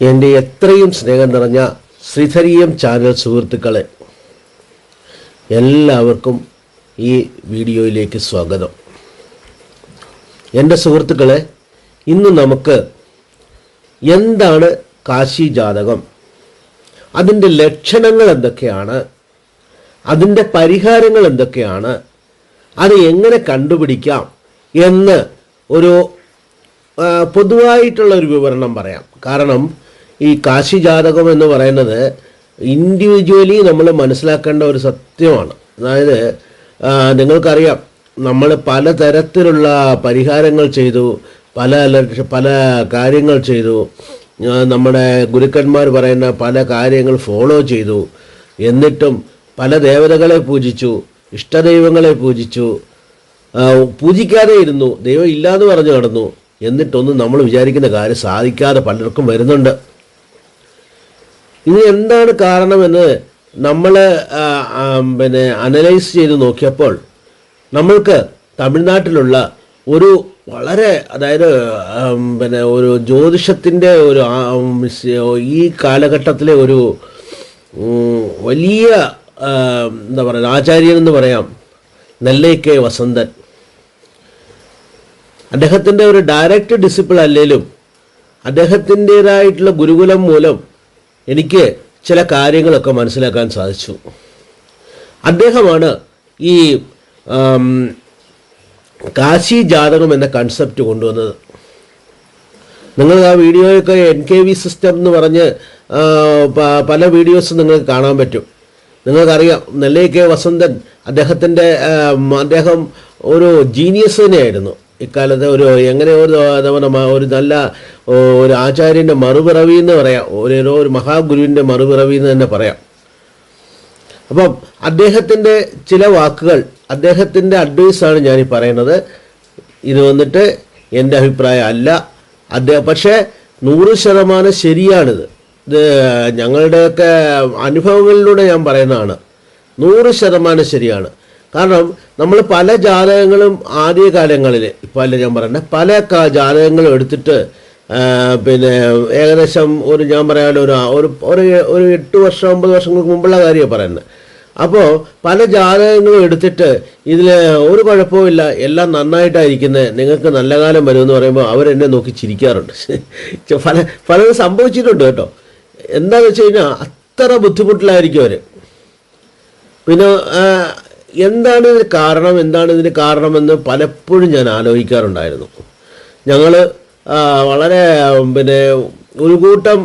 എന്റെ എത്രയും സ്നേഹം നിറഞ്ഞ ശ്രീധരീയം ചാനൽ സുഹൃത്തുക്കളെ എല്ലാവർക്കും ഈ വീഡിയോയിലേക്ക് സ്വാഗതം. എന്റെ സുഹൃത്തുക്കളെ ഇന്ന് നമുക്ക് എന്താണ് കാശി ജാതകം? അതിന്റെ ലക്ഷണങ്ങൾ എന്തൊക്കെയാണ്? അതിന്റെ പരിഹാരങ്ങൾ എന്തൊക്കെയാണ്? അത് എങ്ങനെ കണ്ടുപിടിക്കാം എന്ന് ഒരു പൊതുവായിട്ടുള്ള ഒരു വിവരണം പറയാം. കാരണം ഈ കാശി ജാതകം എന്ന് പറയുന്നത് ഇൻഡിവിജ്വലി നമ്മൾ മനസ്സിലാക്കേണ്ട ഒരു സത്യമാണ്. അതായത് നിങ്ങൾക്കറിയാം നമ്മൾ പല തരത്തിലുള്ള പരിഹാരങ്ങൾ ചെയ്തു പല പല കാര്യങ്ങൾ ചെയ്തു. നമ്മുടെ ഗുരുക്കന്മാർ പറയുന്ന പല കാര്യങ്ങൾ ഫോളോ ചെയ്തു. എന്നിട്ടും പല ദേവതകളെ പൂജിച്ചു ഇഷ്ടദൈവങ്ങളെ പൂജിച്ചു. പൂജിക്കാതെ ഇരുന്നു. ദൈവം ഇല്ലാന്ന് പറഞ്ഞു നടന്നു. എന്നിട്ടൊന്നും നമ്മൾ വിചാരിക്കുന്ന കാര്യം സാധിക്കാതെ പലർക്കും വരുന്നുണ്ട്. ഇത് എന്താണ് കാരണമെന്ന് നമ്മൾ പിന്നെ അനലൈസ് ചെയ്ത് നോക്കിയപ്പോൾ നമ്മൾക്ക് തമിഴ്നാട്ടിലുള്ള ഒരു വളരെ അതായത് പിന്നെ ഒരു ജ്യോതിഷത്തിന്റെ ഒരു ഈ കാലഘട്ടത്തിലെ ഒരു വലിയ എന്താ പറയുക ആചാര്യൻ എന്ന് പറയാം നെല്ലൈ കെ വസന്തൻ. അദ്ദേഹത്തിന്റെ ഒരു ഡയറക്റ്റ് ഡിസിപ്പിൾ അല്ലെങ്കിലും അദ്ദേഹത്തിന്റെതായിട്ടുള്ള ഗുരുകുലം മൂലം എനിക്ക് ചില കാര്യങ്ങളൊക്കെ മനസ്സിലാക്കാൻ സാധിച്ചു. അദ്ദേഹമാണ് ഈ കാശി ജാതകം എന്ന കൺസെപ്റ്റ് കൊണ്ടുവന്നത്. നിങ്ങൾ ആ വീഡിയോയൊക്കെ എൻ കെ വി സിസ്റ്റം എന്ന് പറഞ്ഞ് പല വീഡിയോസ് നിങ്ങൾക്ക് കാണാൻ പറ്റും. നിങ്ങൾക്കറിയാം നെല്ലൈ കെ വസന്തൻ അദ്ദേഹത്തിന്റെ അദ്ദേഹം ഒരു ജീനിയസ് തന്നെയായിരുന്നു. ഇക്കാലത്ത് ഒരു എങ്ങനെ ഒരു ഒരു നല്ല ഒരു ആചാര്യന്റെ മറുപിറവി എന്ന് പറയാം. ഏതോ ഒരു മഹാഗുരുവിന്റെ മറുപിറവി എന്ന് തന്നെ പറയാം. അപ്പം അദ്ദേഹത്തിന്റെ ചില വാക്കുകൾ അദ്ദേഹത്തിന്റെ അഡ്വൈസാണ് ഞാൻ ഈ പറയുന്നത്. ഇത് വന്നിട്ട് എന്റെ അഭിപ്രായം അല്ല. അദ്ദേഹം പക്ഷേ നൂറ് ശതമാനം ശരിയാണിത്. ഇത് ഞങ്ങളുടെയൊക്കെ അനുഭവങ്ങളിലൂടെ ഞാൻ പറയുന്നതാണ്. നൂറ് ശതമാനം ശരിയാണ്. കാരണം നമ്മൾ പല ജാതകങ്ങളും ആദ്യ കാലങ്ങളിൽ ഇപ്പോൾ അല്ല ഞാൻ പറയുന്നത് പല ജാതകങ്ങളും എടുത്തിട്ട് പിന്നെ ഏകദേശം ഒരു ഞാൻ പറയാമല്ലോ ഒരു ഒരു ഒരു എട്ട് വർഷം ഒമ്പത് വർഷങ്ങൾക്ക് മുമ്പുള്ള കാര്യമാണ് പറയുന്നത്. അപ്പോൾ പല ജാതകങ്ങളും എടുത്തിട്ട് ഇതിൽ ഒരു കുഴപ്പമില്ല എല്ലാം നന്നായിട്ടായിരിക്കുന്നത് നിങ്ങൾക്ക് നല്ല കാലം വരുമെന്ന് പറയുമ്പോൾ അവരെന്നെ നോക്കി ചിരിക്കാറുണ്ട്. പല പലതും സംഭവിച്ചിട്ടുണ്ട് കേട്ടോ. എന്താണെന്ന് വെച്ച് കഴിഞ്ഞാൽ അത്ര ബുദ്ധിമുട്ടിലായിരിക്കും അവർ. പിന്നെ എന്താണ് ഇതിന് കാരണം എന്താണ് ഇതിന് കാരണമെന്ന് പലപ്പോഴും ഞാൻ ആലോചിക്കാറുണ്ടായിരുന്നു. ഞങ്ങൾ വളരെ പിന്നെ ഒരു കൂട്ടം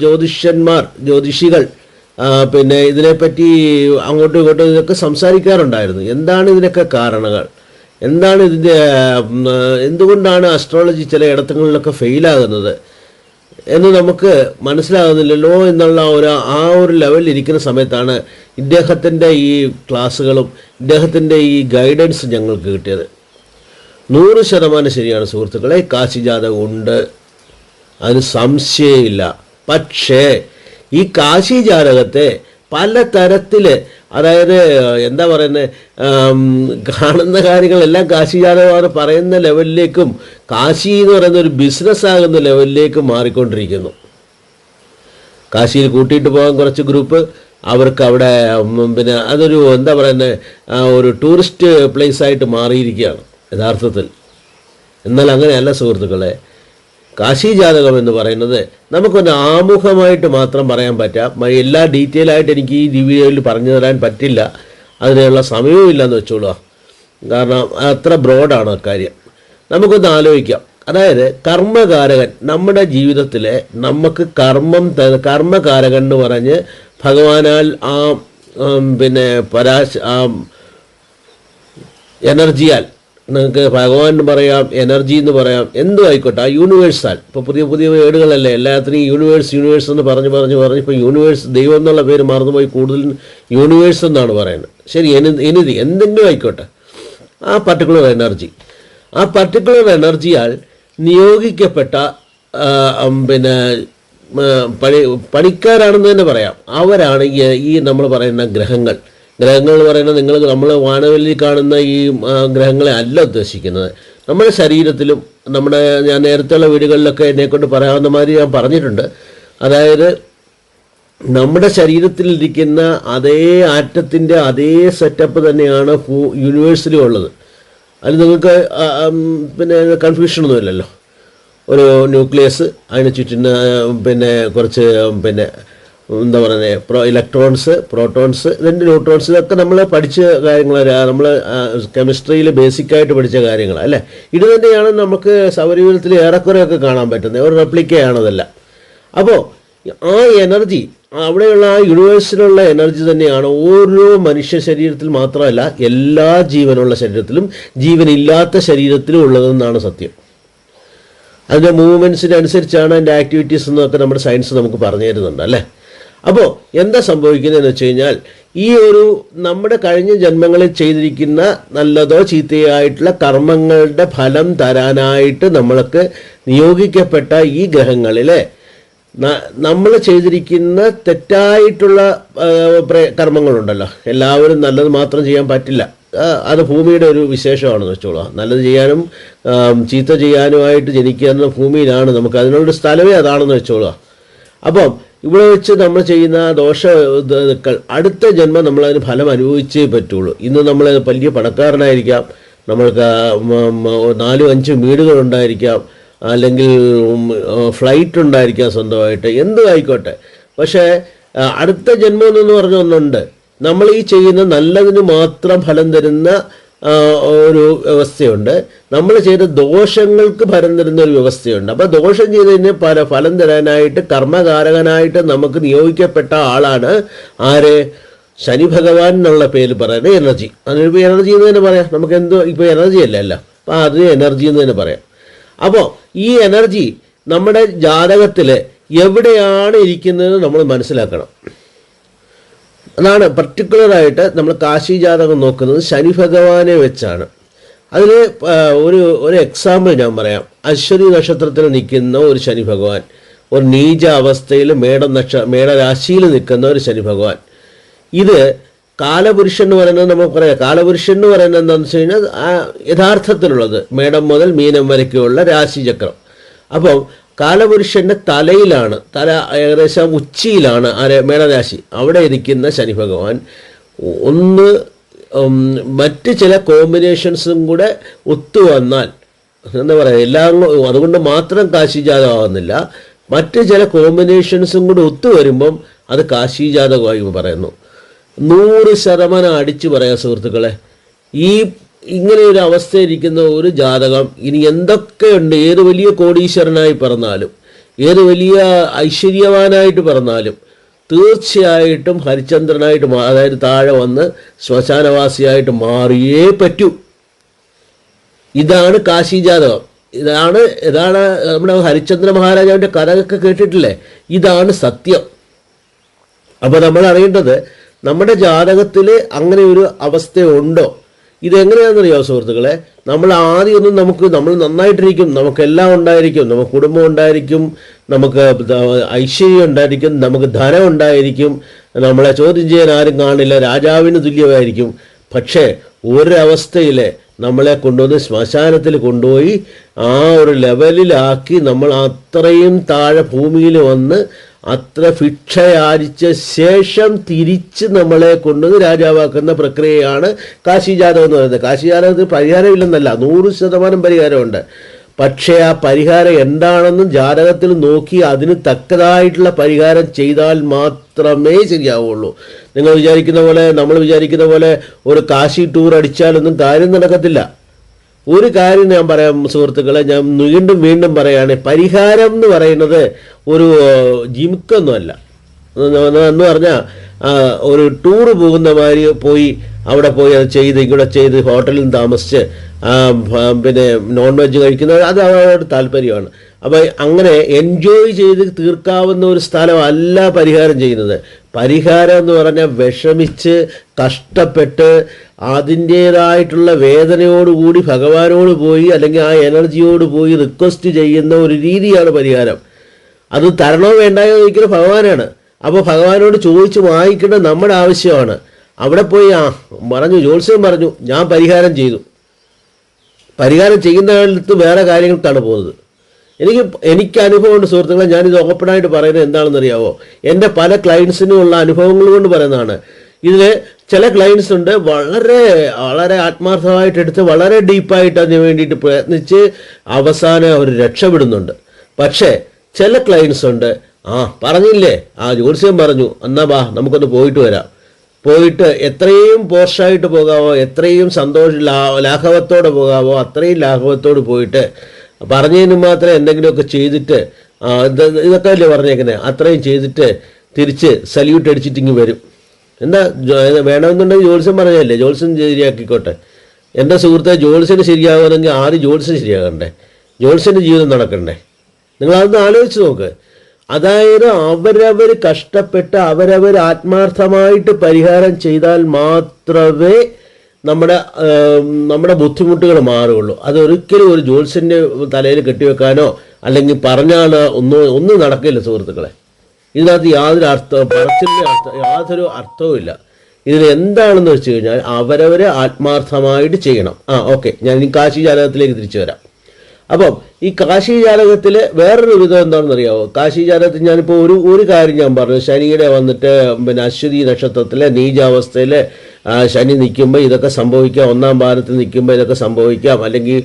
ജ്യോതിഷന്മാർ ജ്യോതിഷികൾ പിന്നെ ഇതിനെപ്പറ്റി അങ്ങോട്ടും ഇങ്ങോട്ടും ഇതൊക്കെ സംസാരിക്കാറുണ്ടായിരുന്നു. എന്താണ് ഇതിനൊക്കെ കാരണങ്ങൾ? എന്താണ് ഇതിന്റെ എന്തുകൊണ്ടാണ് അസ്ട്രോളജി ചില ഇടത്തങ്ങളിലൊക്കെ ഫെയിലാകുന്നത്? എന്ന് നമുക്ക് മനസ്സിലാകുന്നില്ലല്ലോ എന്നുള്ള ഒരു ആ ഒരു ലെവലിൽ ഇരിക്കുന്ന സമയത്താണ് ഇദ്ദേഹത്തിന്റെ ഈ ക്ലാസ്സുകളും ഇദ്ദേഹത്തിന്റെ ഈ ഗൈഡൻസ് ഞങ്ങൾക്ക് കിട്ടിയത്. നൂറ് ശതമാനം ശരിയാണ് സുഹൃത്തുക്കളെ. കാശി ജാതകം ഉണ്ട് അതിന് സംശയമില്ല. പക്ഷേ ഈ കാശി ജാതകത്തെ പല തരത്തിൽ അതായത് എന്താ പറയുന്നത് കാണുന്ന കാര്യങ്ങളെല്ലാം കാശി ജാതകമാണ് പറയുന്ന ലെവലിലേക്കും കാശി എന്ന് പറയുന്ന ഒരു ബിസിനസ് ആകുന്ന ലെവലിലേക്ക് മാറിക്കൊണ്ടിരിക്കുന്നു. കാശിയിൽ കൂട്ടിയിട്ട് പോകാൻ കുറച്ച് ഗ്രൂപ്പ് അവർക്ക് അവിടെ പിന്നെ അതൊരു എന്താ പറയുന്നത് ഒരു ടൂറിസ്റ്റ് പ്ലേസ് ആയിട്ട് മാറിയിരിക്കുകയാണ്. യഥാർത്ഥത്തിൽ. എന്നാൽ അങ്ങനെയല്ല സുഹൃത്തുക്കളെ. കാശി ജാതകം എന്ന് പറയുന്നത് നമുക്കൊന്ന് ആമുഖമായിട്ട് മാത്രം പറയാൻ പറ്റാം. എല്ലാ ഡീറ്റെയിൽ ആയിട്ട് എനിക്ക് ഈ വീഡിയോയിൽ പറഞ്ഞു തരാൻ പറ്റില്ല. അതിനുള്ള സമയവും ഇല്ലെന്ന് വെച്ചോളുക കാരണം അത്ര ബ്രോഡാണ് കാര്യം നമുക്കൊന്ന് ആലോചിക്കാം. അതായത് കർമ്മകാരകൻ നമ്മുടെ ജീവിതത്തിലെ നമുക്ക് കർമ്മം കർമ്മകാരകൻ എന്ന് പറഞ്ഞ് ഭഗവാനാൽ ആ പിന്നെ പരാശ ആ എനർജിയാൽ നിങ്ങൾക്ക് ഭഗവാൻ പറയാം എനർജി എന്ന് പറയാം എന്തും ആയിക്കോട്ടെ ആ യൂണിവേഴ്സാൽ ഇപ്പോൾ പുതിയ പുതിയ വേടുകളല്ലേ എല്ലാത്തിനും യൂണിവേഴ്സ് യൂണിവേഴ്സ് എന്ന് പറഞ്ഞ് പറഞ്ഞ് പറഞ്ഞ് ഇപ്പോൾ യൂണിവേഴ്സ് ദൈവം എന്നുള്ള പേര് മറന്നുപോയി കൂടുതലും യൂണിവേഴ്സ് എന്നാണ് പറയുന്നത്. ശരി എനി എനിതി എന്തെങ്കിലും ആയിക്കോട്ടെ. ആ പർട്ടിക്കുലർ എനർജി ആ പർട്ടിക്കുലർ എനർജിയാൽ നിയോഗിക്കപ്പെട്ട പിന്നെ പണി പണിക്കാരാണെന്ന് തന്നെ പറയാം. അവരാണ് ഈ നമ്മൾ പറയുന്ന ഗ്രഹങ്ങൾ. ഗ്രഹങ്ങൾ എന്ന് പറയുന്നത് നിങ്ങൾ നമ്മൾ വാനവലിൽ കാണുന്ന ഈ ഗ്രഹങ്ങളെ അല്ല ഉദ്ദേശിക്കുന്നത്. നമ്മുടെ ശരീരത്തിലും നമ്മുടെ ഞാൻ നേരത്തെയുള്ള വീടുകളിലൊക്കെ എന്നെക്കൊണ്ട് പറയാവുന്ന മാതിരി ഞാൻ പറഞ്ഞിട്ടുണ്ട്. അതായത് നമ്മുടെ ശരീരത്തിലിരിക്കുന്ന അതേ ആറ്റത്തിന്റെ അതേ സെറ്റപ്പ് തന്നെയാണ് ഭൂ യൂണിവേഴ്സിലും ഉള്ളത്. അതിൽ നിങ്ങൾക്ക് പിന്നെ കൺഫ്യൂഷനൊന്നുമില്ലല്ലോ ഒരു ന്യൂക്ലിയസ് അതിന് ചുറ്റിന് പിന്നെ കുറച്ച് പിന്നെ എന്താ പറയുന്നത് പ്രോ ഇലക്ട്രോൺസ് പ്രോട്ടോൺസ് ഇതിന്റെ ന്യൂട്രോൺസ് ഇതൊക്കെ നമ്മൾ പഠിച്ച കാര്യങ്ങൾ നമ്മൾ കെമിസ്ട്രിയിൽ ബേസിക്കായിട്ട് പഠിച്ച കാര്യങ്ങൾ അല്ലേ? ഇത് തന്നെയാണ് നമുക്ക് സൗരയൂഥത്തിൽ ഏറെക്കുറെയൊക്കെ കാണാൻ പറ്റുന്നത്. ഒരു റെപ്ലിക്കയാണതല്ല അപ്പോൾ ആ എനർജി അവിടെയുള്ള ആ യൂണിവേഴ്സിലുള്ള എനർജി തന്നെയാണ് ഓരോ മനുഷ്യ ശരീരത്തിൽ മാത്രമല്ല എല്ലാ ജീവനുള്ള ശരീരത്തിലും ജീവനില്ലാത്ത ശരീരത്തിലും ഉള്ളതെന്നാണ് സത്യം. അതിന്റെ മൂവ്മെന്റ്സിനനുസരിച്ചാണ് അതിന്റെ ആക്ടിവിറ്റീസ് എന്നൊക്കെ നമ്മുടെ സയൻസ് നമുക്ക് പറഞ്ഞു തരുന്നുണ്ട് അല്ലേ? അപ്പോൾ എന്താ സംഭവിക്കുന്നതെന്ന് വെച്ച് കഴിഞ്ഞാൽ ഈ ഒരു നമ്മുടെ കഴിഞ്ഞ ജന്മങ്ങളിൽ ചെയ്തിരിക്കുന്ന നല്ലതോ ചീത്തയോ ആയിട്ടുള്ള കർമ്മങ്ങളുടെ ഫലം തരാനായിട്ട് നമ്മൾക്ക് നിയോഗിക്കപ്പെട്ട ഈ ഗ്രഹങ്ങളിലെ നമ്മൾ ചെയ്തിരിക്കുന്ന തെറ്റായിട്ടുള്ള കർമ്മങ്ങളുണ്ടല്ലോ. എല്ലാവരും നല്ലത് മാത്രം ചെയ്യാൻ പറ്റില്ല. അത് ഭൂമിയുടെ ഒരു വിശേഷമാണെന്ന് വെച്ചോളൂ. നല്ലത് ചെയ്യാനും ചീത്ത ചെയ്യാനുമായിട്ട് ജനിക്കുന്ന ഭൂമിയിലാണ് നമുക്ക് അതിനുള്ളൊരു സ്ഥലമേ അതാണെന്ന് വെച്ചോളൂ. അപ്പം ഇവിടെ വെച്ച് നമ്മൾ ചെയ്യുന്ന ദോഷ ഇതുക്കൾ അടുത്ത ജന്മം നമ്മളതിന് ഫലം അനുഭവിച്ചേ പറ്റുള്ളൂ. ഇന്ന് നമ്മൾ വലിയ പണക്കാരനായിരിക്കാം. നമ്മൾക്ക് നാലും അഞ്ചും വീടുകളുണ്ടായിരിക്കാം അല്ലെങ്കിൽ ഫ്ലൈറ്റ് ഉണ്ടായിരിക്കാം സ്വന്തമായിട്ട്. എന്തും ആയിക്കോട്ടെ. പക്ഷേ അടുത്ത ജന്മം എന്ന് പറഞ്ഞ ഒന്നുണ്ട്. നമ്മൾ ഈ ചെയ്യുന്ന നല്ലതിന് മാത്രം ഫലം തരുന്ന ഒരു വ്യവസ്ഥയുണ്ട്. നമ്മൾ ചെയ്ത ദോഷങ്ങൾക്ക് ഫലം തരുന്ന ഒരു വ്യവസ്ഥയുണ്ട്. അപ്പോൾ ദോഷം ചെയ്തതിന് പല ഫലം തരാനായിട്ട് കർമ്മകാരകനായിട്ട് നമുക്ക് നിയോഗിക്കപ്പെട്ട ആളാണ് ആര്? ശനി ഭഗവാൻ എന്നുള്ള പേര് പറയുന്നത് എനർജി. അതിനിപ്പോൾ എനർജി എന്ന് തന്നെ പറയാം. നമുക്ക് എന്തോ ഇപ്പോൾ എനർജി അല്ല അല്ല? അപ്പോൾ അത് എനർജി എന്ന് തന്നെ പറയാം. അപ്പോൾ ഈ എനർജി നമ്മുടെ ജാതകത്തിൽ എവിടെയാണ് ഇരിക്കുന്നത് നമ്മൾ മനസ്സിലാക്കണം. അതാണ് പർട്ടിക്കുലറായിട്ട് നമ്മൾ കാശി ജാതകം നോക്കുന്നത് ശനി ഭഗവാനെ വെച്ചാണ്. അതിൽ ഒരു ഒരു എക്സാമ്പിൾ ഞാൻ പറയാം. അശ്വതി നക്ഷത്രത്തിൽ നിൽക്കുന്ന ഒരു ശനി ഭഗവാൻ ഒരു നീച അവസ്ഥയിൽ മേട നക്ഷ മേടരാശിയിൽ നിൽക്കുന്ന ഒരു ശനി ഭഗവാൻ. ഇത് കാലപുരുഷൻ എന്ന് പറയുന്നത് നമുക്ക് പറയാം. കാലപുരുഷൻ എന്ന് പറയുന്നത് എന്താണെന്ന് വെച്ച് കഴിഞ്ഞാൽ യഥാർത്ഥത്തിലുള്ളത് മേടം മുതൽ മീനം വരയ്ക്കുള്ള രാശിചക്രം. അപ്പം കാലപുരുഷന്റെ തലയിലാണ് തല ഏകദേശം ഉച്ചിയിലാണ് ആരെ മേടരാശി. അവിടെ ഇരിക്കുന്ന ശനി ഭഗവാൻ ഒന്ന് മറ്റ് ചില കോമ്പിനേഷൻസും കൂടെ ഒത്തുവന്നാൽ എന്താ പറയുക എല്ലാം അതുകൊണ്ട് മാത്രം കാശിജാതമാകുന്നില്ല. മറ്റ് ചില കോമ്പിനേഷൻസും കൂടെ ഒത്തുവരുമ്പം അത് കാശിജാതകമായി പറയുന്നു. നൂറ് ശതമാനം അടിച്ചു പറയാം സുഹൃത്തുക്കളെ. ഈ ഇങ്ങനെ ഒരു അവസ്ഥയിരിക്കുന്ന ഒരു ജാതകം ഇനി എന്തൊക്കെയുണ്ട് ഏത് വലിയ കോടീശ്വരനായി പറഞ്ഞാലും ഏത് വലിയ ഐശ്വര്യവാനായിട്ട് പറഞ്ഞാലും തീർച്ചയായിട്ടും ഹരിചന്ദ്രനായിട്ട് അതായത് താഴെ വന്ന് ശ്മശാനവാസിയായിട്ട് മാറിയേ പറ്റൂ. ഇതാണ് കാശി ജാതകം. ഇതാണ് ഇതാണ് നമ്മുടെ ഹരിചന്ദ്ര മഹാരാജാവിന്റെ കഥയൊക്കെ കേട്ടിട്ടില്ലേ? ഇതാണ് സത്യം. അപ്പോൾ നമ്മൾ അറിയേണ്ടത് നമ്മുടെ ജാതകത്തിൽ അങ്ങനെ ഒരു അവസ്ഥയുണ്ടോ? ഇതെങ്ങനെയാണെന്നറിയാമോ സുഹൃത്തുക്കളെ? നമ്മൾ ആദ്യമൊന്നും നമുക്ക് നമ്മൾ നന്നായിട്ടിരിക്കും നമുക്കെല്ലാം ഉണ്ടായിരിക്കും നമുക്ക് കുടുംബം ഉണ്ടായിരിക്കും നമുക്ക് ഐശ്വര്യം ഉണ്ടായിരിക്കും നമുക്ക് ധനം ഉണ്ടായിരിക്കും നമ്മളെ ചോദ്യം ചെയ്യാൻ ആരും കാണില്ല രാജാവിന് തുല്യമായിരിക്കും. പക്ഷേ ഒരവസ്ഥയിൽ നമ്മളെ കൊണ്ടുവന്ന് ശ്മശാനത്തിൽ കൊണ്ടുപോയി ആ ഒരു ലെവലിലാക്കി നമ്മൾ അത്രയും താഴെ ഭൂമിയിൽ വന്ന് അത്ര ഭിക്ഷയാരിച്ച ശേഷം തിരിച്ച് നമ്മളെ കൊണ്ടുവന്ന് രാജാവാക്കുന്ന പ്രക്രിയയാണ് കാശി ജാതകം എന്ന് പറയുന്നത്. കാശി ജാതകത്തിന് പരിഹാരമില്ലെന്നല്ല നൂറ് ശതമാനം പരിഹാരമുണ്ട്. പക്ഷേ ആ പരിഹാരം എന്താണെന്നും ജാതകത്തിൽ നോക്കി അതിന് തക്കതായിട്ടുള്ള പരിഹാരം ചെയ്താൽ മാത്രമേ ശരിയാവുള്ളൂ. നിങ്ങൾ വിചാരിക്കുന്ന പോലെ നമ്മൾ വിചാരിക്കുന്ന പോലെ ഒരു കാശി ടൂർ അടിച്ചാലൊന്നും കാര്യം നടക്കത്തില്ല. ഒരു കാര്യം ഞാൻ പറയാം സുഹൃത്തുക്കളെ ഞാൻ വീണ്ടും വീണ്ടും പറയുകയാണ് പരിഹാരം എന്ന് പറയുന്നത് ഒരു ജിമിക്കൊന്നുമല്ല. എന്ന് പറഞ്ഞാൽ ഒരു ടൂറ് പോകുന്ന മാതിരി പോയി അവിടെ പോയി അത് ചെയ്ത് ഇവിടെ ചെയ്ത് ഹോട്ടലിൽ താമസിച്ച് പിന്നെ നോൺ വെജ് കഴിക്കുന്നത് അത് അവരുടെ താല്പര്യമാണ്. അപ്പോൾ അങ്ങനെ എൻജോയ് ചെയ്ത് തീർക്കാവുന്ന ഒരു സ്ഥലമല്ല പരിഹാരം ചെയ്യുന്നത്. പരിഹാരം എന്ന് പറഞ്ഞാൽ വിഷമിച്ച് കഷ്ടപ്പെട്ട് അതിന്റേതായിട്ടുള്ള വേദനയോടുകൂടി ഭഗവാനോട് പോയി അല്ലെങ്കിൽ ആ എനർജിയോട് പോയി റിക്വസ്റ്റ് ചെയ്യുന്ന ഒരു രീതിയാണ് പരിഹാരം. അത് തരണോ വേണ്ടായോ ചോദിക്കുന്ന ഭഗവാനാണ്. അപ്പോൾ ഭഗവാനോട് ചോദിച്ച് വാങ്ങിക്കേണ്ടത് നമ്മുടെ ആവശ്യമാണ്. അവിടെ പോയി ആ പറഞ്ഞു ജോത്സ്യം പറഞ്ഞു ഞാൻ പരിഹാരം ചെയ്തു. പരിഹാരം ചെയ്യുന്നിടത്ത് വേറെ കാര്യങ്ങൾക്കാണ് പോകുന്നത്. എനിക്ക് എനിക്ക് അനുഭവമുണ്ട് സുഹൃത്തുക്കളെ ഞാനിത് ഓപ്പണായിട്ട് പറയുന്നത് എന്താണെന്ന് അറിയാവോ എന്റെ പല ക്ലയൻസിനും ഉള്ള അനുഭവങ്ങൾ കൊണ്ട് പറയുന്നതാണ്. ഇതിൽ ചില ക്ലയൻസ് ഉണ്ട് വളരെ വളരെ ആത്മാർത്ഥമായിട്ട് എടുത്ത് വളരെ ഡീപ്പായിട്ട് അതിന് വേണ്ടിയിട്ട് പ്രയത്നിച്ച് അവസാനം അവർ രക്ഷപ്പെടുന്നുണ്ട്. പക്ഷേ ചില ക്ലയൻസ് ഉണ്ട് ആ പറഞ്ഞില്ലേ? ആ ജ്യോത്സ്യം പറഞ്ഞു. എന്നാ ബാ നമുക്കൊന്ന് പോയിട്ട് വരാം. പോയിട്ട് എത്രയും പോർഷായിട്ട് പോകാവോ എത്രയും സന്തോഷ ലാഘവത്തോടെ പോകാവോ അത്രയും ലാഘവത്തോട് പോയിട്ട് പറഞ്ഞതിന് മാത്രം എന്തെങ്കിലുമൊക്കെ ചെയ്തിട്ട് ഇതൊക്കെ അല്ലേ പറഞ്ഞേക്കുന്നത് അത്രയും ചെയ്തിട്ട് തിരിച്ച് സല്യൂട്ട് അടിച്ചിട്ട് ഇങ്ങ് വരും. എന്താ വേണമെന്നുണ്ടെങ്കിൽ ജോത്സ്യം പറഞ്ഞല്ലേ ജോത്സ്യം ശരിയാക്കിക്കോട്ടെ. എന്റെ സുഹൃത്തെ ജോത്സ്യന് ശരിയാകണമെങ്കിൽ ആദ്യം ജോത്സ്യം ശരിയാകണ്ടേ. ജോത്സ്യന്റെ ജീവിതം നടക്കണ്ടേ. നിങ്ങൾ അതൊന്ന് ആലോചിച്ച് നോക്ക്. അതായത് അവരവർ കഷ്ടപ്പെട്ട് അവരവർ ആത്മാർത്ഥമായിട്ട് പരിഹാരം ചെയ്താൽ മാത്രമേ നമ്മുടെ നമ്മുടെ ബുദ്ധിമുട്ടുകൾ മാറുകയുള്ളൂ. അതൊരിക്കലും ഒരു ജോത്സ്യന്റെ തലയിൽ കെട്ടിവെക്കാനോ അല്ലെങ്കിൽ പറഞ്ഞാൽ ഒന്നും ഒന്നും നടക്കില്ല സുഹൃത്തുക്കളെ. ഇതിനകത്ത് യാതൊരു അർത്ഥം പറച്ചിലിന്റെ അർത്ഥം യാതൊരു അർത്ഥവുമില്ല ഇതിൽ എന്താണെന്ന് വെച്ച് കഴിഞ്ഞാൽ അവരവരെ ആത്മാർത്ഥമായിട്ട് ചെയ്യണം. ആ ഓക്കെ. ഞാൻ ഇനി കാശി ജാതകത്തിലേക്ക് തിരിച്ചു വരാം. അപ്പം ഈ കാശി ജാതകത്തിൽ വേറൊരു വിധം എന്താണെന്ന് അറിയാമോ കാശി ജാതകത്തിൽ ഞാനിപ്പോൾ ഒരു ഒരു കാര്യം ഞാൻ പറഞ്ഞു. ശനിയുടെ വന്നിട്ട് പിന്നെ അശ്വതി നക്ഷത്രത്തിലെ നീചാവസ്ഥയിൽ ശനി നിൽക്കുമ്പോൾ ഇതൊക്കെ സംഭവിക്കാം. ഒന്നാം ഭാരത്തിൽ നിൽക്കുമ്പോൾ ഇതൊക്കെ സംഭവിക്കാം. അല്ലെങ്കിൽ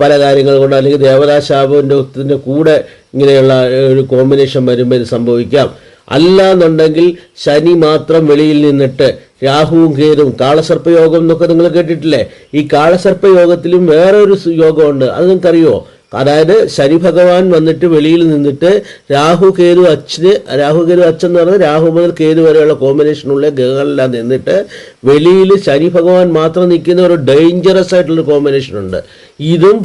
പല കാര്യങ്ങൾ കൊണ്ട് അല്ലെങ്കിൽ ദേവതാശാപത്തിന്റെ കൂടെ ഇങ്ങനെയുള്ള ഒരു കോമ്പിനേഷൻ വരുമ്പോൾ ഇത് സംഭവിക്കാം. അല്ല എന്നുണ്ടെങ്കിൽ ശനി മാത്രം വെളിയിൽ നിന്നിട്ട് രാഹുവും കേതും കാളസർപ്പയോഗം എന്നൊക്കെ നിങ്ങൾ കേട്ടിട്ടില്ലേ? ഈ കാളസർപ്പയോഗത്തിലും വേറൊരു യോഗമുണ്ട്. അത് നിങ്ങൾക്കറിയോ? അതായത് ശനി ഭഗവാൻ വന്നിട്ട് വെളിയിൽ നിന്നിട്ട് രാഹു കേതു അച്ഛന് രാഹു കേതു അച്ഛൻ എന്ന് പറഞ്ഞാൽ രാഹു മുതൽ കേതു വരെയുള്ള കോമ്പിനേഷനുള്ള ഗ്രഹങ്ങളെല്ലാം നിന്നിട്ട് വെളിയിൽ ശനി ഭഗവാൻ മാത്രം നിൽക്കുന്ന ഒരു ഡേഞ്ചറസ് ആയിട്ടുള്ള കോമ്പിനേഷൻ ഉണ്ട്. ഇതും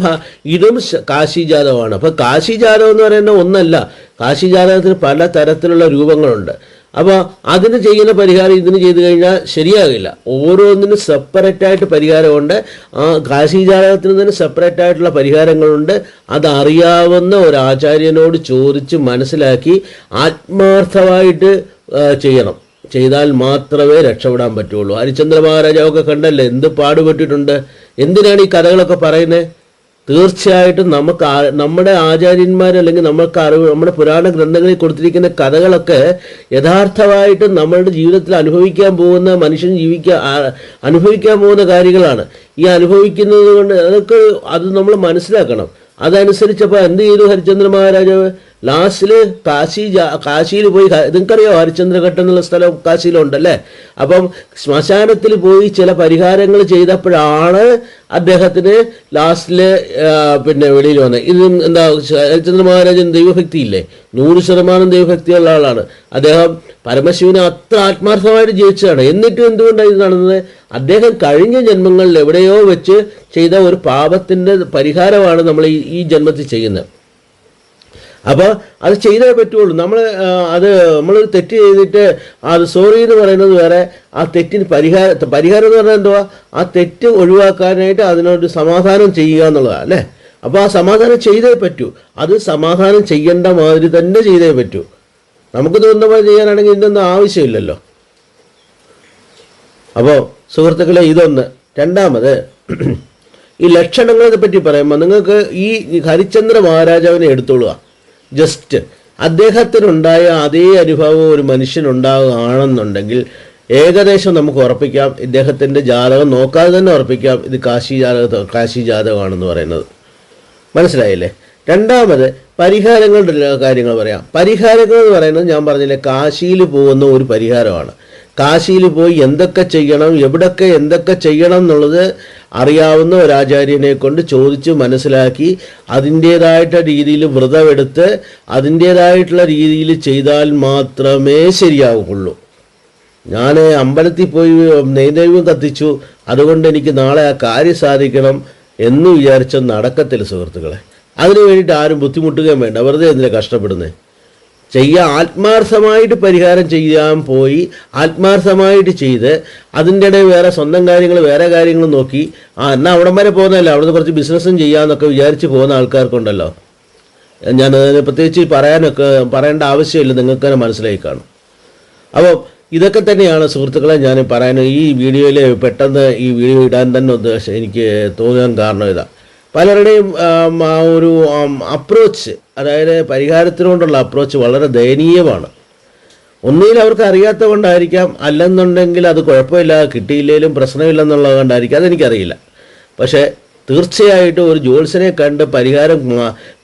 ഇതും കാശി ജാതകമാണ് അപ്പോൾ കാശി ജാതകം എന്ന് പറയുന്ന ഒന്നല്ല. കാശി ജാതകത്തിന് പല തരത്തിലുള്ള രൂപങ്ങളുണ്ട്. അപ്പോൾ അതിന് ചെയ്യുന്ന പരിഹാരം ഇതിന് ചെയ്തു കഴിഞ്ഞാൽ ശരിയാകില്ല. ഓരോന്നിനും സെപ്പറേറ്റ് ആയിട്ട് പരിഹാരമുണ്ട്. ആ കാശി ജാതകത്തിന് തന്നെ സെപ്പറേറ്റ് ആയിട്ടുള്ള പരിഹാരങ്ങളുണ്ട്. അതറിയാവുന്ന ഒരു ആചാര്യനോട് ചോദിച്ച് മനസ്സിലാക്കി ആത്മാർത്ഥമായിട്ട് ചെയ്യണം. ചെയ്താൽ മാത്രമേ രക്ഷപ്പെടാൻ പറ്റുള്ളൂ. ഹരിചന്ദ്ര മഹാരാജാവൊക്കെ കണ്ടല്ലേ? എന്ത് പാടുപെട്ടിട്ടുണ്ട്? എന്തിനാണ് ഈ കഥകളൊക്കെ പറയുന്നത്? തീർച്ചയായിട്ടും നമുക്ക് നമ്മുടെ ആചാര്യന്മാർ അല്ലെങ്കിൽ നമ്മൾക്ക് അറിവ് നമ്മുടെ പുരാണ ഗ്രന്ഥങ്ങളിൽ കൊടുത്തിരിക്കുന്ന കഥകളൊക്കെ യഥാർത്ഥമായിട്ടും നമ്മളുടെ ജീവിതത്തിൽ അനുഭവിക്കാൻ പോകുന്ന മനുഷ്യൻ ജീവിക്കാൻ അനുഭവിക്കാൻ പോകുന്ന കാര്യങ്ങളാണ്. ഈ അനുഭവിക്കുന്നത് കൊണ്ട് അതൊക്കെ അത് നമ്മൾ മനസ്സിലാക്കണം. അതനുസരിച്ചപ്പോൾ എന്ത് ചെയ്തു ഹരിചന്ദ്ര മഹാരാജാവ് ലാസ്റ്റിൽ കാശി കാശിയിൽ പോയി നിങ്ങൾക്കറിയോ ഹരിചന്ദ്രഘട്ടം എന്നുള്ള സ്ഥലം കാശിയിലുണ്ടല്ലേ? അപ്പം ശ്മശാനത്തിൽ പോയി ചില പരിഹാരങ്ങൾ ചെയ്തപ്പോഴാണ് അദ്ദേഹത്തിന് ലാസ്റ്റിൽ പിന്നെ വെളിയിൽ വന്നത്. ഇത് എന്താ ഹരിചന്ദ്ര മഹാരാജൻ ദൈവഭക്തി ഇല്ലേ നൂറ് ശതമാനം ദൈവഭക്തിയുള്ള ആളാണ്. അദ്ദേഹം പരമശിവനെ അത്ര ആത്മാർത്ഥമായിട്ട് ജീവിച്ചതാണ്. എന്നിട്ടും എന്തുകൊണ്ടാണ് ഇത് നടന്നത്? അദ്ദേഹം കഴിഞ്ഞ ജന്മങ്ങളിൽ എവിടെയോ വെച്ച് ചെയ്ത ഒരു പാപത്തിന്റെ പരിഹാരമാണ് നമ്മൾ ഈ ജന്മത്തിൽ ചെയ്യുന്നത്. അപ്പോൾ അത് ചെയ്തേ പറ്റുള്ളൂ. നമ്മൾ അത് നമ്മൾ തെറ്റ് ചെയ്തിട്ട് അത് സോറി എന്ന് പറയുന്നത് വേറെ ആ തെറ്റിന് പരിഹാര പരിഹാരം എന്ന് പറഞ്ഞാൽ എന്തുവാ? ആ തെറ്റ് ഒഴിവാക്കാനായിട്ട് അതിനൊരു സമാധാനം ചെയ്യുക എന്നുള്ളതാണ് അല്ലേ? അപ്പോൾ ആ സമാധാനം ചെയ്തേ പറ്റൂ. അത് സമാധാനം ചെയ്യേണ്ട മാതിരി തന്നെ ചെയ്തേ പറ്റൂ. നമുക്ക് തോന്നുന്ന ചെയ്യാനാണെങ്കിൽ ഇതിനൊന്നും ആവശ്യമില്ലല്ലോ. അപ്പോൾ സുഹൃത്തുക്കളെ ഇതൊന്ന്. രണ്ടാമത് ഈ ലക്ഷണങ്ങളെ പറ്റി പറയുമ്പോൾ നിങ്ങൾക്ക് ഈ ഹരിചന്ദ്ര മഹാരാജാവിനെ എടുത്തോളുക. ജസ്റ്റ് അദ്ദേഹത്തിനുണ്ടായ അതേ അനുഭവം ഒരു മനുഷ്യനുണ്ടാകുകയാണെന്നുണ്ടെങ്കിൽ ഏകദേശം നമുക്ക് ഉറപ്പിക്കാം. ഇദ്ദേഹത്തിന്റെ ജാതകം നോക്കാതെ തന്നെ ഉറപ്പിക്കാം. ഇത് കാശി ജാതക കാശി ജാതകമാണെന്ന് പറയുന്നത്. മനസ്സിലായില്ലേ? രണ്ടാമത് പരിഹാരങ്ങളുടെ കാര്യങ്ങൾ പറയാം. പരിഹാരങ്ങൾ എന്ന് പറയുന്നത് ഞാൻ പറഞ്ഞില്ലേ കാശിയിൽ പോകുന്ന ഒരു പരിഹാരമാണ്. കാശിയിൽ പോയി എന്തൊക്കെ ചെയ്യണം എവിടൊക്കെ എന്തൊക്കെ ചെയ്യണം എന്നുള്ളത് അറിയാവുന്ന ഒരു ആചാര്യനെ കൊണ്ട് ചോദിച്ച് മനസ്സിലാക്കി അതിന്റേതായിട്ട് രീതിയിൽ വ്രതമെടുത്ത് അതിന്റേതായിട്ടുള്ള രീതിയിൽ ചെയ്താൽ മാത്രമേ ശരിയാവുകയുള്ളൂ. ഞാൻ അമ്പലത്തിൽ പോയി നെയ്ദൈവം കത്തിച്ചു. അതുകൊണ്ട് എനിക്ക് നാളെ ആ കാര്യം സാധിക്കണം എന്ന് വിചാരിച്ച നടക്കത്തില്ല സുഹൃത്തുക്കളെ. അതിനു വേണ്ടിയിട്ട് ആരും ബുദ്ധിമുട്ടുകയും വേണ്ട. വെറുതെ എന്തിനാ കഷ്ടപ്പെടുന്നത് ചെയ്യാൻ ആത്മാർത്ഥമായിട്ട് പരിഹാരം ചെയ്യാൻ പോയി ആത്മാർത്ഥമായിട്ട് ചെയ്ത് അതിന്റെ ഇടയിൽ വേറെ സ്വന്തം കാര്യങ്ങൾ വേറെ കാര്യങ്ങൾ നോക്കി ആ എന്നാൽ അവിടം വരെ പോകുന്നതല്ല അവിടുന്ന് കുറച്ച് ബിസിനസ്സും ചെയ്യാമെന്നൊക്കെ വിചാരിച്ച് പോകുന്ന ആൾക്കാർക്കുണ്ടല്ലോ. ഞാൻ പ്രത്യേകിച്ച് പറയാനൊക്കെ പറയേണ്ട ആവശ്യമില്ല നിങ്ങൾക്ക് തന്നെ മനസ്സിലായി കാണും. അപ്പോൾ ഇതൊക്കെ തന്നെയാണ് സുഹൃത്തുക്കളെ ഞാൻ പറയാൻ ഈ വീഡിയോയിൽ പെട്ടെന്ന് ഈ വീഡിയോ ഇടാൻ തന്നെ ഉദ്ദേശം എനിക്ക് തോന്നാൻ കാരണം ഇതാണ് പലരുടെയും ഒരു അപ്രോച്ച് അതായത് പരിഹാരത്തിനോടുള്ള അപ്രോച്ച് വളരെ ദയനീയമാണ്. ഒന്നുകിൽ അവർക്ക് അറിയാത്ത കൊണ്ടായിരിക്കാം അല്ലെന്നുണ്ടെങ്കിൽ അത് കുഴപ്പമില്ല കിട്ടിയില്ലെങ്കിലും പ്രശ്നമില്ലെന്നുള്ളത് കൊണ്ടായിരിക്കാം അതെനിക്കറിയില്ല. പക്ഷേ തീർച്ചയായിട്ടും ഒരു ജോത്സ്യനെ കണ്ട് പരിഹാരം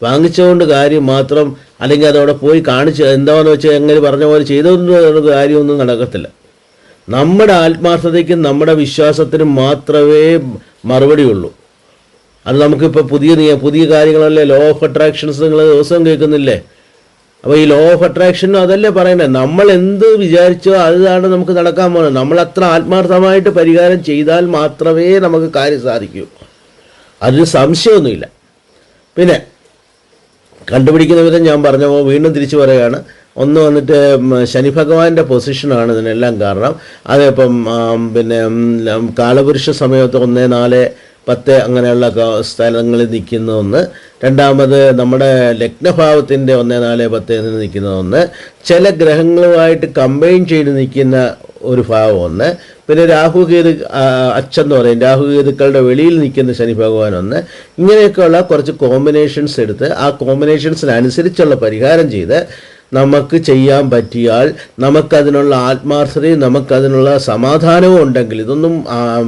വാങ്ങിച്ചുകൊണ്ട് കാര്യം മാത്രം അല്ലെങ്കിൽ അതവിടെ പോയി കാണിച്ച് എന്താണെന്ന് വെച്ചാൽ എങ്ങനെ പറഞ്ഞ പോലെ ചെയ്തുകൊണ്ട് കാര്യമൊന്നും നടക്കത്തില്ല. നമ്മുടെ ആത്മാർത്ഥതയ്ക്കും നമ്മുടെ വിശ്വാസത്തിനും മാത്രമേ മറുപടിയുള്ളൂ. അത് നമുക്കിപ്പോൾ പുതിയ നിയ പുതിയ കാര്യങ്ങളല്ലേ? ലോ ഓഫ് അട്രാക്ഷൻസ് നിങ്ങൾ ദിവസം കേൾക്കുന്നില്ലേ? അപ്പോൾ ഈ ലോ ഓഫ് അട്രാക്ഷനും അതല്ലേ പറയുന്നത് നമ്മൾ എന്ത് വിചാരിച്ചോ അതാണ് നമുക്ക് നടക്കാൻ പോകുന്നത്. നമ്മൾ അത്ര ആത്മാർത്ഥമായിട്ട് പരിഹാരം ചെയ്താൽ മാത്രമേ നമുക്ക് കാര്യം സാധിക്കൂ. അതിന് സംശയമൊന്നുമില്ല. പിന്നെ കണ്ടുപിടിക്കുന്ന വിധം ഞാൻ പറഞ്ഞ വീണ്ടും തിരിച്ചു പറയുകയാണ്. ഒന്ന് വന്നിട്ട് ശനി ഭഗവാന്റെ പൊസിഷനാണ് ഇതിനെല്ലാം കാരണം. അതിപ്പം പിന്നെ കാലപുരുഷ സമയത്ത് ഒന്ന് നാല് പത്ത് അങ്ങനെയുള്ള സ്ഥലങ്ങളിൽ നിൽക്കുന്ന ഒന്ന്. രണ്ടാമത് നമ്മുടെ ലഗ്നഭാവത്തിന്റെ ഒന്ന് നാല് പത്ത് എന്ന് നിൽക്കുന്ന ഒന്ന്. ചില ഗ്രഹങ്ങളുമായിട്ട് കമ്പൈൻ ചെയ്ത് നിൽക്കുന്ന ഒരു ഭാവം ഒന്ന്. പിന്നെ രാഹുകേതു അച്ഛൻ എന്ന് പറയും. രാഹുകേതുക്കളുടെ വെളിയിൽ നിൽക്കുന്ന ശനി ഭഗവാൻ ഒന്ന്. ഇങ്ങനെയൊക്കെയുള്ള കുറച്ച് കോമ്പിനേഷൻസ് എടുത്ത് ആ കോമ്പിനേഷൻസിനനുസരിച്ചുള്ള പരിഹാരം ചെയ്ത് നമുക്ക് ചെയ്യാൻ പറ്റിയാൽ നമുക്കതിനുള്ള ആത്മാർത്ഥതയും നമുക്കതിനുള്ള സമാധാനവും ഉണ്ടെങ്കിൽ ഇതൊന്നും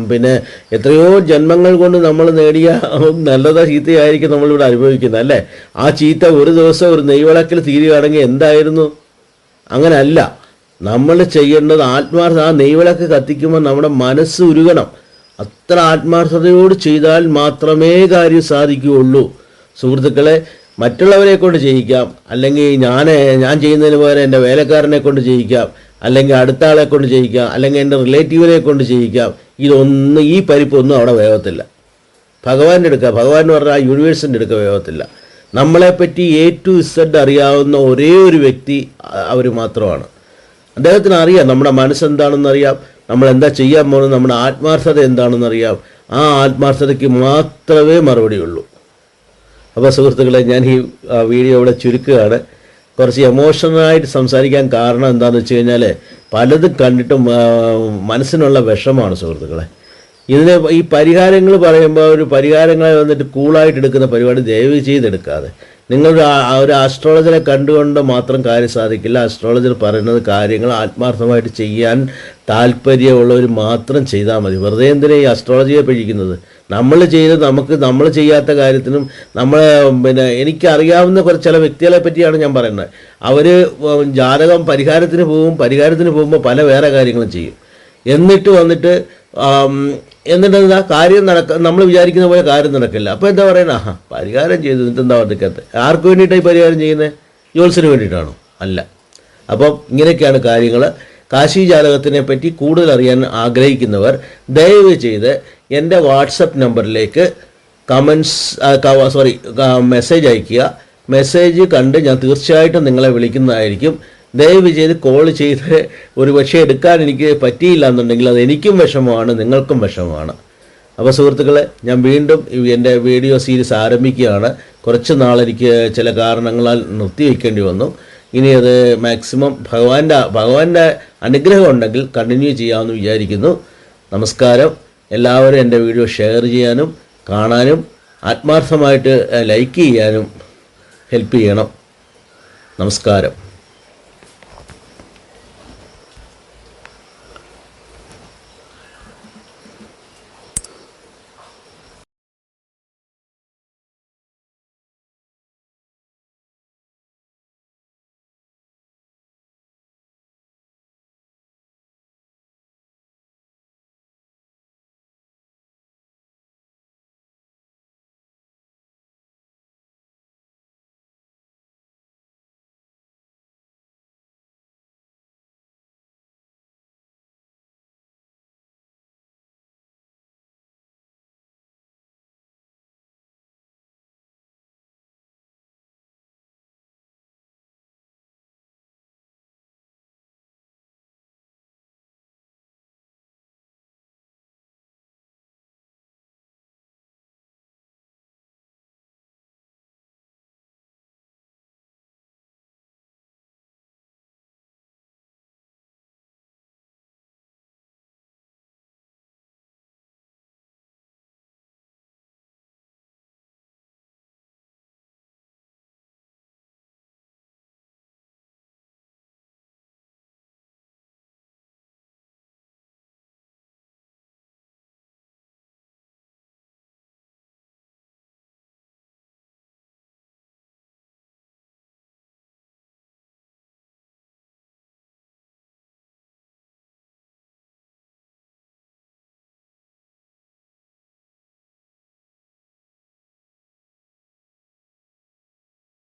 പിന്നെ എത്രയോ ജന്മങ്ങൾ കൊണ്ട് നമ്മൾ നേടിയ നല്ലതോ ചീത്തയായിരിക്കും നമ്മളിവിടെ അനുഭവിക്കുന്നത് അല്ലേ? ആ ചീത്ത ഒരു ദിവസം ഒരു നെയ്വിളക്കിൽ തീരുകയാണെങ്കിൽ എന്തായിരുന്നു? അങ്ങനല്ല. നമ്മൾ ചെയ്യേണ്ടത് ആത്മാർത്ഥ ആ നെയ്വിളക്ക് കത്തിക്കുമ്പോൾ നമ്മുടെ മനസ്സ് ഉരുകണം. അത്ര ആത്മാർത്ഥതയോട് ചെയ്താൽ മാത്രമേ കാര്യം സാധിക്കുകയുള്ളൂ. സുഹൃത്തുക്കളെ മറ്റുള്ളവരെ കൊണ്ട് ചെയ്യിക്കാം അല്ലെങ്കിൽ ഞാൻ ഞാൻ ചെയ്യുന്നതിന് പകരം എന്റെ വേലക്കാരനെ കൊണ്ട് ചെയ്യിക്കാം അല്ലെങ്കിൽ അടുത്ത ആളെ കൊണ്ട് ചെയ്യിക്കാം അല്ലെങ്കിൽ എന്റെ റിലേറ്റീവിനെ കൊണ്ട് ചെയ്യിക്കാം ഇതൊന്നും ഈ പരിപ്പൊന്നും അവിടെ വേവത്തില്ല. ഭഗവാന്റെ എടുക്കുക ഭഗവാൻ എന്ന് പറഞ്ഞാൽ യൂണിവേഴ്സിന്റെ എടുക്കുക വേഗത്തില്ല നമ്മളെപ്പറ്റി എ ടു ഇസഡ് അറിയാവുന്ന ഒരേ ഒരു വ്യക്തി അവർ മാത്രമാണ്. അദ്ദേഹത്തിന് അറിയാം നമ്മുടെ മനസ്സെന്താണെന്ന് അറിയാം. നമ്മൾ എന്താ ചെയ്യാൻ പോകുന്നത്? നമ്മുടെ ആത്മാർത്ഥത എന്താണെന്ന് അറിയാം. ആ ആത്മാർത്ഥതയ്ക്ക് മാത്രമേ മറുപടിയുള്ളൂ അപ്പോൾ സുഹൃത്തുക്കളെ ഞാൻ ഈ വീഡിയോ ഇവിടെ ചുരുക്കുകയാണ്. കുറച്ച് എമോഷണലായിട്ട് സംസാരിക്കാൻ കാരണം എന്താണെന്ന് വെച്ച് കഴിഞ്ഞാൽ പലതും കണ്ടിട്ടും മനസ്സിനുള്ള വിഷമാണ് സുഹൃത്തുക്കളെ. ഇതിന് ഈ പരിഹാരങ്ങൾ പറയുമ്പോൾ ഒരു പരിഹാരങ്ങളെ വന്നിട്ട് കൂളായിട്ട് എടുക്കുന്ന പരിപാടി ദയവ് ചെയ്തെടുക്കാതെ. നിങ്ങളൊരു ഒരു ആസ്ട്രോളജറെ കണ്ടുകൊണ്ട് മാത്രം കാര്യം സാധിക്കില്ല. ആസ്ട്രോളജർ പറയുന്നത് കാര്യങ്ങൾ ആത്മാർത്ഥമായിട്ട് ചെയ്യാൻ താല്പര്യമുള്ളവർ മാത്രം ചെയ്താൽ മതി. വെറുതെ എന്തിനാണ് ഈ ആസ്ട്രോളജിയെ പഴിക്കുന്നത്? നമ്മൾ ചെയ്ത് നമുക്ക് നമ്മൾ ചെയ്യാത്ത കാര്യത്തിനും നമ്മൾ പിന്നെ എനിക്കറിയാവുന്ന കുറച്ച് ചില വ്യക്തികളെ പറ്റിയാണ് ഞാൻ പറയുന്നത്. അവർ ജാതകം പരിഹാരത്തിന് പോകും പരിഹാരത്തിന് പോകുമ്പോൾ പല വേറെ കാര്യങ്ങളും ചെയ്യും. എന്നിട്ട് വന്നിട്ട് എന്നിട്ട് കാര്യം നടക്ക നമ്മൾ വിചാരിക്കുന്ന പോലെ കാര്യം നടക്കില്ല. അപ്പോൾ എന്താ പറയുന്നത് ആഹാ പരിഹാരം ചെയ്തു എന്നിട്ട് എന്താ വർദ്ധിക്കാത്ത ആർക്ക് വേണ്ടിയിട്ടാണ് ഈ പരിഹാരം ചെയ്യുന്നത് ജോത്സിന് വേണ്ടിയിട്ടാണോ? അല്ല. അപ്പം ഇങ്ങനെയൊക്കെയാണ് കാര്യങ്ങൾ കാശി ജാതകത്തിനെ പറ്റി കൂടുതൽ അറിയാൻ ആഗ്രഹിക്കുന്നവർ ദയവ് ചെയ്ത് എന്റെ വാട്സപ്പ് നമ്പറിലേക്ക് കമൻസ് സോറി മെസ്സേജ് അയയ്ക്കുക. മെസ്സേജ് കണ്ട് ഞാൻ തീർച്ചയായിട്ടും നിങ്ങളെ വിളിക്കുന്നതായിരിക്കും. ദയവ് ചെയ്ത് കോൾ ചെയ്ത് ഒരു പക്ഷേ എടുക്കാൻ എനിക്ക് പറ്റിയില്ല എന്നുണ്ടെങ്കിൽ അത് എനിക്കും വിഷമമാണ് നിങ്ങൾക്കും വിഷമമാണ്. അപ്പോൾ സുഹൃത്തുക്കളെ ഞാൻ വീണ്ടും എന്റെ വീഡിയോ സീരീസ് ആരംഭിക്കുകയാണ്. കുറച്ച് നാളെനിക്ക് ചില കാരണങ്ങളാൽ നിർത്തിവെക്കേണ്ടി വന്നു. ഇനി അത് മാക്സിമം ഭഗവാന്റെ ഭഗവാന്റെ അനുഗ്രഹം ഉണ്ടെങ്കിൽ കണ്ടിന്യൂ ചെയ്യാമെന്ന് വിചാരിക്കുന്നു. നമസ്കാരം. എല്ലാവരും എന്റെ വീഡിയോ ഷെയർ ചെയ്യാനും കാണാനും ആത്മാർത്ഥമായിട്ട് ലൈക്ക് ചെയ്യാനും ഹെൽപ്പ് ചെയ്യണം. നമസ്കാരം.